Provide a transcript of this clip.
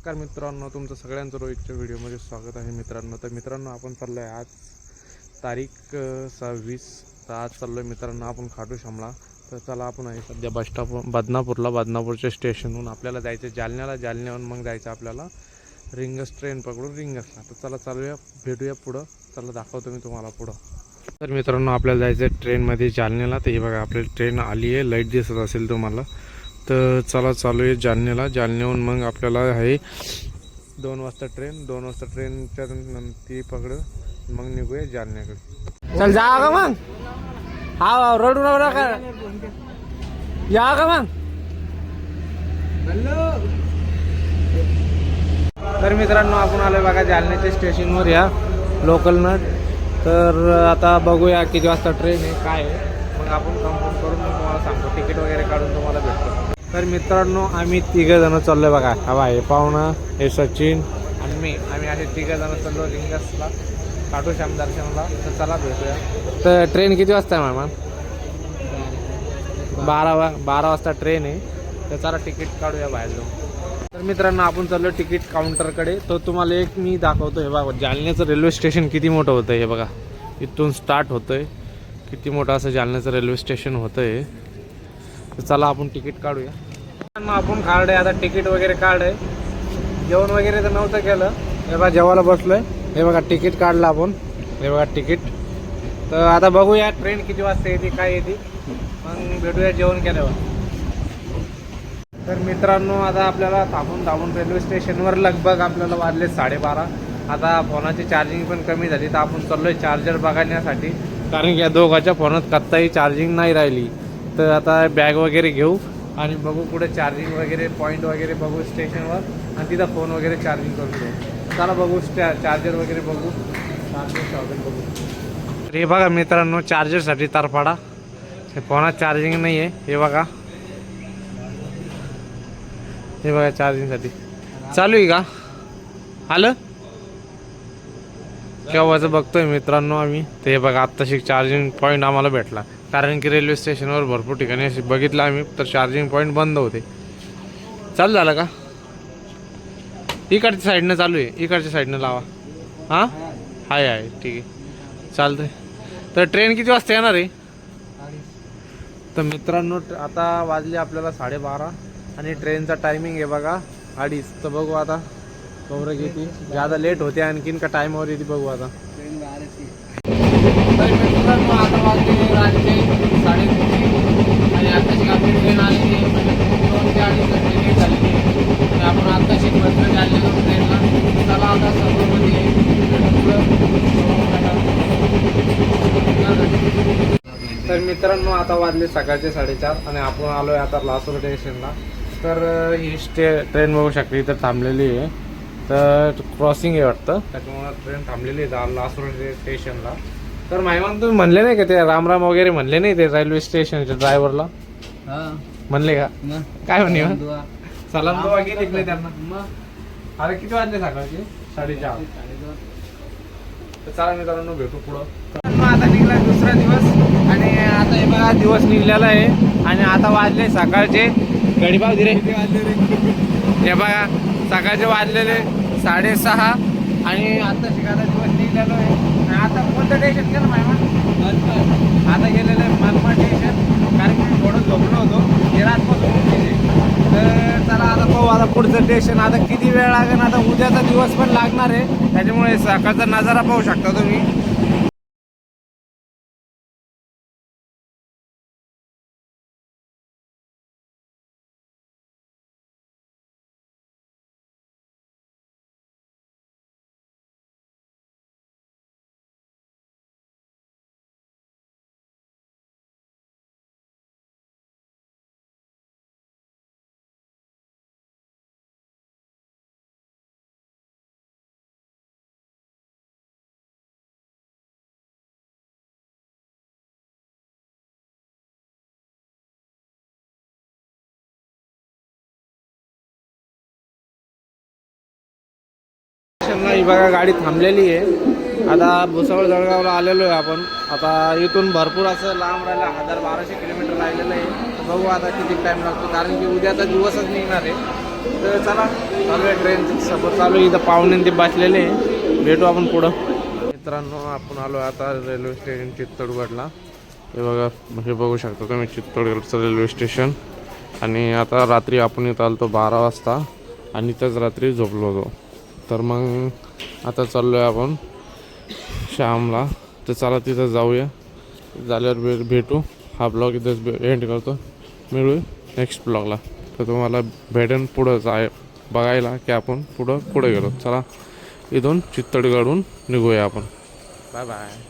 नमस्कार मित्रांनो तुमचं सगळ्यांचं रोहितच्या व्हिडिओमध्ये स्वागत आहे मित्रांनो. तर मित्रांनो आपण चाललो आहे आज तारीख सव्वीस. तर आज चाललो आहे मित्रांनो आपण खाटू शामला तर चला आपण आहे सध्या बस स्टॉप बदनापूरला. बदनापूरच्या स्टेशनहून आपल्याला जायचं आहे जालन्याला. जालन्याहून मग जायचं आपल्याला रिंगस ट्रेन पकडून रिंगसला. तर चला चालूया भेटूया पुढं. चला दाखवतो मी तुम्हाला पुढं. तर मित्रांनो आपल्याला जायचं आहे ट्रेनमध्ये जालन्याला. तर हे बघा आपली ट्रेन आली आहे. लाइट दिसत असेल तुम्हाला. तर चला चालू आहे जालन्याला. जालन्याहून मग आपल्याला आहे दोन वाजता ट्रेन दोन वाजता ट्रेनच्या ती पकड. मग निघूया जालन्याकडे. चल जा का मग. हा रडू नका या का मग. तर मित्रांनो आपण आलोय बघा जालन्याच्या स्टेशनवर या लोकलनं तर आता बघूया किती वाजता ट्रेन आहे काय आहे. मग आपण कन्फर्म करून मग तुम्हाला सांगतो. तिकीट वगैरे काढून तुम्हाला भेटतो. तर मित्रांनो आम्ही तिघंजणं जण चाललोय बघा. हवा हे पाहुणा हे सचिन आणि मी. आम्ही असे तिघंजणं चाललो रिंगसला काटू श्याम दर्शनला. तर चला भेटूया. तर ट्रेन किती वाजता आहे मॅम? बारा वा बारा वाजता ट्रेन आहे. तर चला तिकीट काढूया बाहेर जाऊन. तर मित्रांनो आपण चाललो तिकीट काउंटरकडे तर तुम्हाला एक मी दाखवतो हे बघा. जालन्याचं रेल्वे स्टेशन किती मोठं होतं हे बघा. इथून स्टार्ट होतं आहे किती मोठं असं जालन्याचं रेल्वे स्टेशन होतं आहे तर चला आपण तिकीट काढूया. मग आपण काढ आहे आता तिकीट वगैरे काढ आहे जेवण वगैरे तर नव्हतं केलं. हे बघा जेवायला बसलोय. हे बघा तिकीट काढलं आपण. हे बघा तिकीट. तर आता बघूया ट्रेन किती वाजता येते काय येते. मग भेटूया जेवण केल्यावर. तर मित्रांनो आता आपल्याला थांबून थांबून रेल्वे स्टेशनवर लगभग आपल्याला वाजले साडेबारा. आता फोनाची चार्जिंग पण कमी झाली. तर आपण चाललोय चार्जर बघण्यासाठी कारण की या दोघाच्या फोनात कत्ताही चार्जिंग नाही राहिली. तर आता बॅग वगैरे घेऊ आणि बघू कुठे चार्जिंग वगैरे पॉईंट वगैरे बघू स्टेशनवर आणि तिथं फोन वगैरे चार्जिंग करून घेऊ. चला बघू चार्जर वगैरे बघू. चार्जर शॉपिंग बघू. हे बघा मित्रांनो चार्जरसाठी तारपाडा हे फोनात चार्जिंग नाही आहे हे बघा. हे बघा चार्जिंगसाठी चालू आहे का? आलं? केव्हाचं बघतोय मित्रांनो आम्ही. ते बघा आत्ताशी चार्जिंग पॉईंट आम्हाला भेटला. कारण की रेल्वे स्टेशनवर भरपूर ठिकाणी अशी बघितलं आम्ही तर चार्जिंग पॉईंट बंद होते. चालू झालं का? इकडच्या साईडनं चालू आहे. इकडच्या साईडनं लावा. हां? आहे आहे ठीक आहे. चालतंय. तर ट्रेन किती वाजता येणार आहे? तर मित्रांनो आता वाजले आपल्याला साडेबारा आणि ट्रेनचा टायमिंग आहे बघा. अडीच. तर बघू आता. कवरं किती? ज्यादा लेट होते आणखीन का टाईमवर येते बघू आता. मित्रांनो आता वाजले रात्री साडेतीनशे आणि आत्ताची आपली ट्रेन आलेली आहे. म्हणजे दोन ते अडीच ट्रेन झालेली आहे आणि आपण आत्ताशी बसलो चाललेलो ट्रेनला. चला आता सर्वमध्ये तर मित्रांनो आता वाजले सकाळचे साडेचार आणि आपण आलो आहे आता लासूर स्टेशनला. तर ही स्टे ट्रेन बघू शकते इथं थांबलेली आहे. तर क्रॉसिंग आहे वाटतं. त्याच्यामुळं ट्रेन थांबलेली आहे लासूर स्टेशनला. तर माहिमान तुम्ही म्हणले नाही का ते रामराम वगैरे म्हणले नाही ते रेल्वे स्टेशनच्या ड्रायव्हरला म्हणले का? काय म्हणे? सलाम दुआ केली नाही त्यांना. अरे किती वाजले सकाळचे? साडेचार. तर चला मित्रांनो भेटू पुढं. आता निघला दुसरा दिवस आणि आता हे बघा दिवस निघलेला आहे. आणि आता वाजले सकाळचे. गडीबाव दिरे हे बघा सकाळचे वाजलेले साडेसहा. आणि आता शिकायला दिवस निघालो आहे. आणि आता कोणतं स्टेशन गेलं माहिती आता गेलेलं आहे मनमा स्टेशन कारण की मी थोडं झोपलो होतो. हे रातपासून गेले. तर चला आता पाहू आता पुढचं स्टेशन आता किती वेळ लागेल? आता उद्याचा दिवस पण लागणार आहे. त्याच्यामुळे सकाळचा नजारा पाहू शकता तुम्ही. स्टेशनला ही बघा गाडी थांबलेली आहे. आता भुसावळ जळगावला आलेलो आहे आपण. आता इथून भरपूर असं लांब राहिलं हजार बाराशे किलोमीटर राहिलेलं आहे. बघू आता किती टाईम लागतो कारण की उद्याचा दिवसच निघणार आहे. तर चला चालू आहे ट्रेनचं सफर चालू आहे. इथं पाहुणे ते बसलेले आहे. भेटू आपण पुढं. मित्रांनो आपण आलो आता रेल्वे स्टेशन चित्तोडगडला. हे बघा हे बघू शकता तुम्ही चित्तोडगडचं रेल्वे स्टेशन आणि आता रात्री आपण इथं आलो बारा वाजता. आणि इथंच रात्री झोपलो होतो. तर मग आता चाललो आहे आपण श्यामला. तर चला तिथं जाऊया. झाल्यावर भे भेटू. हा ब्लॉग इथंच एंड करतो. मिळू नेक्स्ट ब्लॉगला तर तुम्हाला भेटेन पुढं जाय बघायला की आपण पुढं पुढे गेलो. चला इथून चित्तडगडहून निघूया आपण. Bye bye